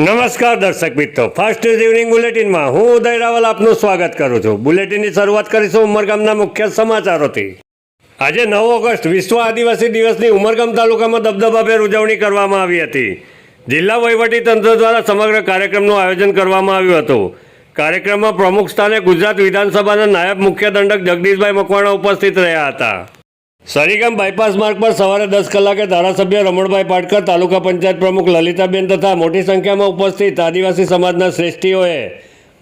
નમસ્કાર દર્શક મિત્રો. ફાસ્ટ ન્યૂઝ ઇવનિંગ બુલેટિનમાં હું ઉદય રાવલ આપનું સ્વાગત કરું છું. બુલેટિનની શરૂઆત કરીશું ઉમરગામના મુખ્ય સમાચારોથી. આજે નવ ઓગસ્ટ વિશ્વ આદિવાસી દિવસની ઉમરગામ તાલુકામાં દબદબાભેર ઉજવણી કરવામાં આવી હતી. જિલ્લા તંત્ર દ્વારા સમગ્ર કાર્યક્રમનું આયોજન કરવામાં આવ્યું હતું. કાર્યક્રમમાં પ્રમુખ સ્થાને ગુજરાત વિધાનસભાના નાયબ મુખ્ય દંડક જગદીશભાઈ મકવાણા ઉપસ્થિત રહ્યા હતા. સરીગામ બાયપાસ માર્ગ પર સવારે દસ કલાકે ધારાસભ્ય રમણભાઈ પાટકર, તાલુકા પંચાયત પ્રમુખ લલિતાબેન તથા મોટી સંખ્યામાં ઉપસ્થિત આદિવાસી સમાજના શ્રેષ્ઠીઓએ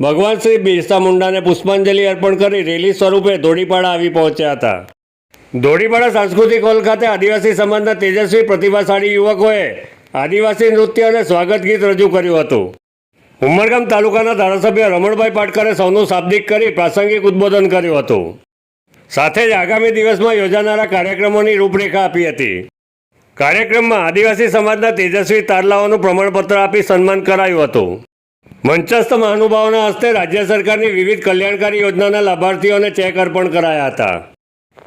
ભગવાન શ્રી બિરસા મુંડાને પુષ્પાંજલિ અર્પણ કરી રેલી સ્વરૂપે ધોડીપાડા આવી પહોંચ્યા હતા. ધોડીપાડા સાંસ્કૃતિક હોલ ખાતે આદિવાસી સમાજના તેજસ્વી પ્રતિભાશાળી યુવકોએ આદિવાસી નૃત્ય અને સ્વાગત ગીત રજૂ કર્યું હતું. ઉમરગામ તાલુકાના ધારાસભ્ય રમણભાઈ પાટકરે સૌનું શાબ્દિક કરી પ્રાસંગિક ઉદ્બોધન કર્યું હતું. સાથે જ આગામી દિવસમાં યોજાનારા કાર્યક્રમોની રૂપરેખા આપી હતી. કાર્યક્રમમાં આદિવાસી સમાજના તેજસ્વી તારલાઓનું પ્રમાણપત્ર આપી સન્માન કરાયું હતું. મંચસ્થ મહાનુભાવોના હસ્તે રાજ્ય સરકારની વિવિધ કલ્યાણકારી યોજનાના લાભાર્થીઓને ચેક અર્પણ કરાયા હતા.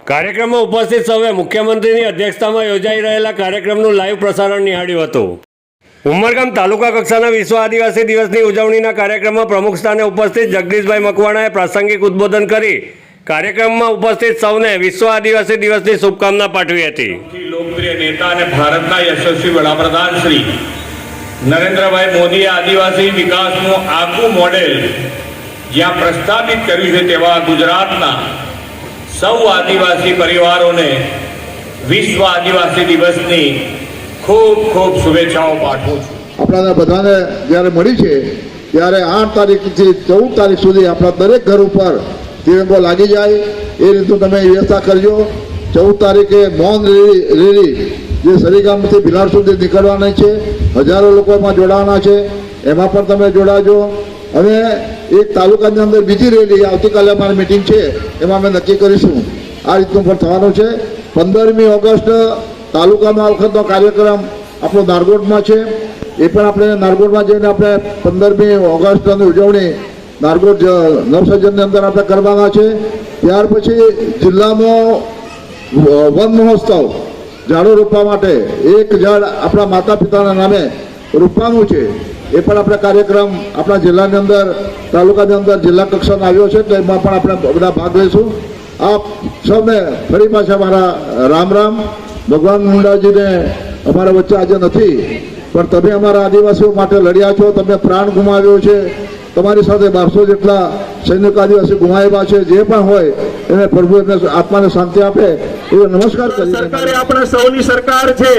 કાર્યક્રમમાં ઉપસ્થિત સૌએ મુખ્યમંત્રીની અધ્યક્ષતામાં યોજાઈ રહેલા કાર્યક્રમનું લાઈવ પ્રસારણ નિહાળ્યું હતું. ઉમરગામ તાલુકા કક્ષાના વિશ્વ આદિવાસી દિવસની ઉજવણીના કાર્યક્રમમાં પ્રમુખ સ્થાને ઉપસ્થિત જગદીશભાઈ મકવાણાએ પ્રાસંગિક ઉદ્બોધન કરી કાર્યક્રમમાં ઉપસ્થિત સૌને વિશ્વ આદિવાસી દિવસની શુભકામના પાઠવી હતી. લોકપ્રિય નેતા અને ભારતના યશસ્વી વડાપ્રધાન શ્રી નરેન્દ્રભાઈ મોદીએ આદિવાસી વિકાસનું આખું મોડેલ જ્યાં પ્રસ્થાપિત કર્યું છે તેવા ગુજરાતના સૌ આદિવાસી પરિવારોને વિશ્વ આદિવાસી દિવસની ખૂબ ખૂબ શુભેચ્છાઓ પાઠવું છું. આપણાને બધાને જ્યારે મળી છે ત્યારે આઠ તારીખથી ચૌદ તારીખ સુધી આપણા દરેક ઘર ઉપર તિરંગો લાગી જાય, એ રીતનું તમે વ્યવસ્થા કરજો. ચૌદ તારીખે મૌન રેલી રેલી, જે સરીગામથી ભિલાડ સુધી નીકળવાની છે. હજારો લોકો એમાં જોડાવાના છે. એમાં પણ તમે જોડાજો. અને એક તાલુકાની અંદર બીજી રેલી, આવતીકાલે અમારી મિટિંગ છે, એમાં અમે નક્કી કરીશું. આ રીતનું પણ થવાનું છે. પંદરમી ઓગસ્ટ, તાલુકાનો આ વખતનો કાર્યક્રમ આપણો નારગોટમાં છે. એ પણ આપણે નારગોટમાં જઈને આપણે પંદરમી ઓગસ્ટની ઉજવણી નારગોટ જ- નવસર્જનની અંદર આપણે કરવાના છે. ત્યાર પછી જિલ્લામાં વન મહોત્સવ, ઝાડો રોપવા માટે. એક ઝાડ આપણા માતા પિતાના નામે રોપવાનું છે. એ પણ આપણે કાર્યક્રમ આપણા જિલ્લાની અંદર, તાલુકાની અંદર જિલ્લા કક્ષાનો આવ્યો છે, તો એમાં પણ આપણે બધા ભાગ લઈશું. આપ સૌને ફરી પાછા મારા રામ રામ. ભગવાન મુંડાજીને અમારા વચ્ચે આજે નથી. પણ તમે અમારા આદિવાસીઓ માટે લડ્યા છો, તમે પ્રાણ ગુમાવ્યો છે. તમારી સાથે બારસો જેટલા સૈનિક આદિવાસી ગુમાયેલા છે જે પણ હોય એને પ્રભુ એમને આત્માને શાંતિ આપે એવો નમસ્કાર કરી સરકારે આપણા સૌની સરકાર છે.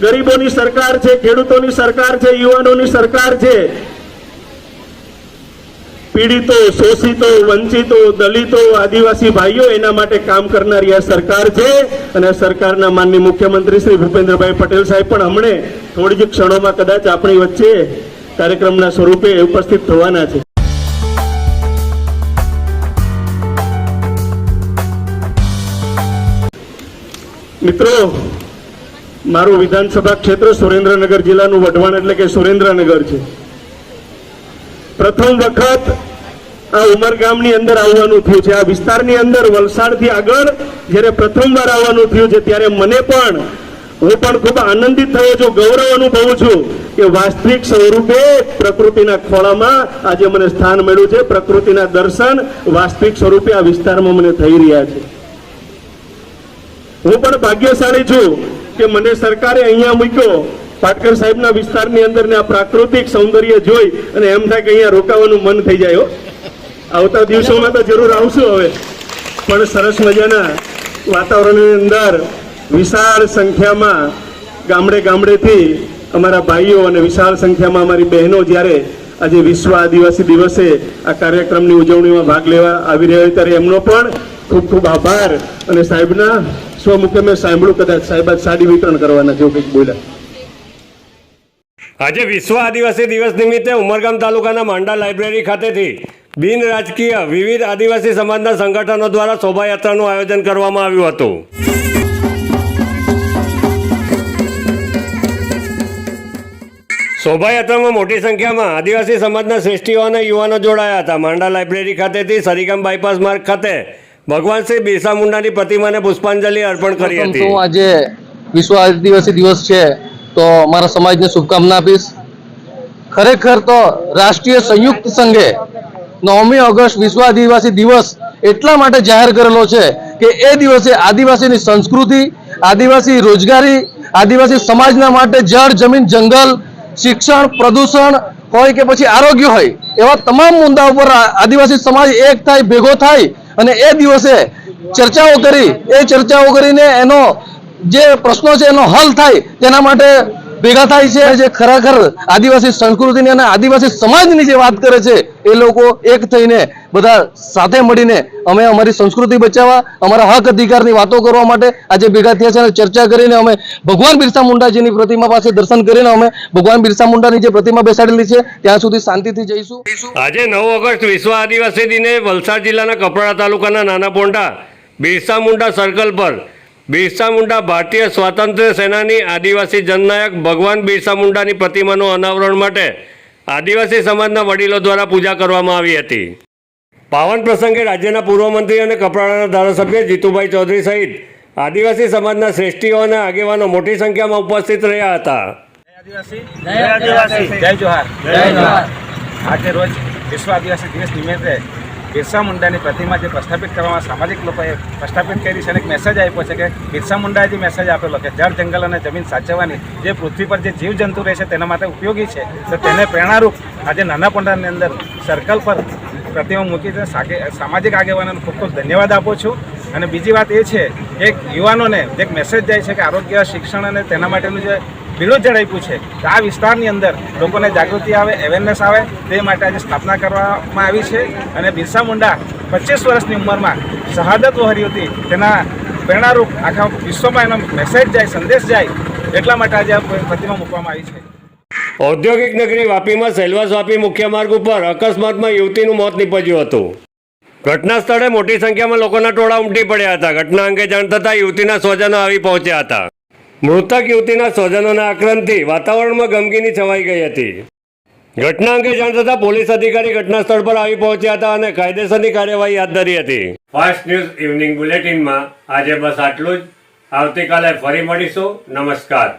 ગરીબોની સરકાર છે ખેડૂતોની સરકાર છે યુવાનોની સરકાર છે. પીડિતો શોષિતો વંચિતો દલિતો આદિવાસી ભાઈઓ એના માટે કામ કરનારી આ સરકાર છે અને સરકારના માનની મુખ્યમંત્રી શ્રી ભૂપેન્દ્રભાઈ પટેલ સાહેબ પણ હમણે થોડી જ ક્ષણોમાં કદાચ આપણી વચ્ચે કાર્યક્રમના સ્વરૂપે ઉપસ્થિત થવાના છે. મિત્રો, મારું વિધાનસભા ક્ષેત્ર સુરેન્દ્રનગર જિલ્લાનું વઢવાણ એટલે કે સુરેન્દ્રનગર છે. પ્રથમ વખત આ ઉમરગામની અંદર આવવાનું થયું છે. આ વિસ્તારની અંદર વલસાડથી આગળ જ્યારે પ્રથમવાર આવવાનું થયું છે, ત્યારે મને પણ હું પણ ખૂબ આનંદિત થયો છું, ગૌરવ અનુભવું છું કે વાસ્તવિક સ્વરૂપે પ્રકૃતિના ખોળામાં આજે મને સ્થાન મળ્યું છે. પ્રકૃતિના દર્શન વાસ્તવિક સ્વરૂપે આ વિસ્તારમાં મને થઈ રહ્યા છે. હું પણ ભાગ્યશાળી છું કે મને સરકારે અહીંયા મૂક્યો. પાટકર સાહેબના વિસ્તારની અંદર ને આ પ્રાકૃતિક સૌંદર્ય જોઈ અને એમ થાય કે અહીંયા રોકાવાનું મન થઈ જાય આવતા દિવસોમાં તો જરૂર આવશું હવે. પણ સરસ મજાના વાતાવરણની અંદર વિશાળ સંખ્યામાં ગામડે ગામડેથી અમારા ભાઈઓ અને વિશાળ સંખ્યામાં અમારી બહેનો જ્યારે આજે વિશ્વ આદિવાસી દિવસે આ કાર્યક્રમની ઉજવણીમાં ભાગ લેવા આવી રહ્યા હોય ત્યારે એમનો પણ ખૂબ ખૂબ આભાર. અને સાહેબના સ્વમુખે મેં સાંભળ્યું કદાચ સાહેબ આજ સાડી વિતરણ કરવાના જેવું કંઈક બોલ્યા. આજે વિશ્વ આદિવાસી દિવસ નિમિત્તે ઉમરગામ તાલુકાના માંડા લાઇબ્રેરી ખાતેથી બિન રાજકીય વિવિધ આદિવાસી સમાજના સંગઠનો દ્વારા શોભાયાત્રાનું આયોજન કરવામાં આવ્યું હતું. શોભાયાત્રામાં મોટી સંખ્યામાં આદિવાસી સમાજના શ્રેષ્ઠીઓ અને યુવાનો જોડાયા હતા. માંડા લાઇબ્રેરી ખાતેથી સરીગામ બાયપાસ માર્ગ ખાતે ભગવાન શ્રી બિરસા મુંડાની પ્રતિમાને પુષ્પાંજલિ અર્પણ કરી હતી. આજે વિશ્વ આદિવાસી દિવસ છે તો મારા સમાજને શુભકામના આપીશ. ખરેખર તો રાષ્ટ્રીય સંયુક્ત સંઘે નવમી ઓગસ્ટ વિશ્વ આદિવાસી દિવસ એટલા માટે જાહેર કરેલો છે કે એ દિવસે આદિવાસીની સંસ્કૃતિ આદિવાસી રોજગારી આદિવાસી સમાજના માટે જળ જમીન જંગલ શિક્ષણ, પ્રદૂષણ હોય કે પછી આરોગ્ય હોય, એવા તમામ મુદ્દા ઉપર આદિવાસી સમાજ એક થાય, ભેગો થાય અને એ દિવસે ચર્ચાઓ કરી, એ ચર્ચાઓ કરીને એનો જે પ્રશ્નો છે એનો હલ થાય, તેના માટે ભેગા થાય છે. જે ખરેખર આદિવાસી સંસ્કૃતિની અને આદિવાસી સમાજની જે વાત કરે છે એ લોકો એક થઈને બધા સાથે મળીને અમે અમારી સંસ્કૃતિ બચાવવા અમારા હક અધિકારની વાતો કરવા માટે આજે ભેગા થયા છે અને ચર્ચા કરીને અમે ભગવાન બિરસા મુંડાજીની પ્રતિમા પાસે દર્શન કરીને અમે ભગવાન બિરસા મુંડાની જે પ્રતિમા બેસાડેલી છે ત્યાં સુધી શાંતિથી જઈશું. આજે નવ ઓગસ્ટ વિશ્વ આદિવાસી દિને વલસાડ જિલ્લાના કપરાડા તાલુકાના નાના પોંડા બિરસા મુંડા સર્કલ પર બિરસા મુંડા ભારતીય સ્વાતંત્ર્ય સેનાની આદિવાસી જનનાયક ભગવાન બિરસા મુંડાની પ્રતિમાનું અનાવરણ માટે આદિવાસી સમાજના વડીલો દ્વારા પૂજા કરવામાં આવી હતી. પાવન પ્રસંગે રાજ્યના પૂર્વ મંત્રી અને કપરાડાના ધારાસભ્ય જીતુભાઈ ચૌધરી સહિત આદિવાસી સમાજના શ્રેષ્ઠીઓ અને આગેવાનો મોટી સંખ્યામાં ઉપસ્થિત રહ્યા હતા. આદિવાસી. જય આદિવાસી. જય જોહાર જય જોહાર આજે રોજ વિશ્વ આદિવાસી દિવસ નિમિત્તે બિરસા મુંડાની પ્રતિમા જે પ્રસ્થાપિત કરવામાં સામાજિક લોકોએ પ્રસ્થાપિત કરી છે અને એક મેસેજ આપ્યો છે કે બિરસા મુંડાએ જે મેસેજ આપેલો કે જળ, જંગલ અને જમીન સાચવવાની જે પૃથ્વી પર જે જીવજંતુ રહે છે તેના માટે ઉપયોગી છે, તો તેને પ્રેરણારૂપ આજે નાના પોંડાની અંદર સર્કલ પર પ્રતિમા મૂકી છે. સામાજિક આગેવાનોને ખૂબ ખૂબ ધન્યવાદ આપું છું. અને બીજી વાત એ છે કે યુવાનોને એક મેસેજ જાય છે કે આરોગ્ય, શિક્ષણ અને તેના માટેનું જે બીડું ઝડપ્યું છે. આ વિસ્તારની અંદર લોકોને જાગૃતિ આવે અવેરનેસ આવે, તે માટે આજે સ્થાપના કરવામાં આવી છે. અને બિરસા મુંડા પચીસ વર્ષની ઉંમરમાં શહાદત વહરી હતી. તેના પ્રેરણારૂપ આખા વિશ્વમાં એનો મેસેજ જાય, સંદેશ જાય, એટલા માટે આજે આ પ્રતિમા મૂકવામાં આવી છે. ઔદ્યોગિક નગરી વાપીમાં સેલવાસ વાપી મુખ્ય માર્ગ ઉપર અકસ્માતમાં યુવતીનું મોત નીપજ્યું હતું. ઘટના સ્થળે મોટી સંખ્યામાં લોકોના ટોળા ઉમટી પડ્યા હતા. ઘટના અંગે જાણ થતાં યુવતીના સ્વજનો આવી પહોંચ્યા હતા. મૃતક યુવતીના સ્વજનોના આક્રમથી વાતાવરણમાં ગમગીની છવાઈ ગઈ હતી. ઘટના અંગે જાણ થતાં પોલીસ અધિકારી ઘટના સ્થળ પર આવી પહોંચ્યા હતા અને કાયદેસરની કાર્યવાહી હાથ ધરી હતી. ફાસ્ટ ન્યૂઝ ઇવનિંગ બુલેટિનમાં આજે બસ આટલું જ. આવતીકાલે ફરી મળીશું. નમસ્કાર.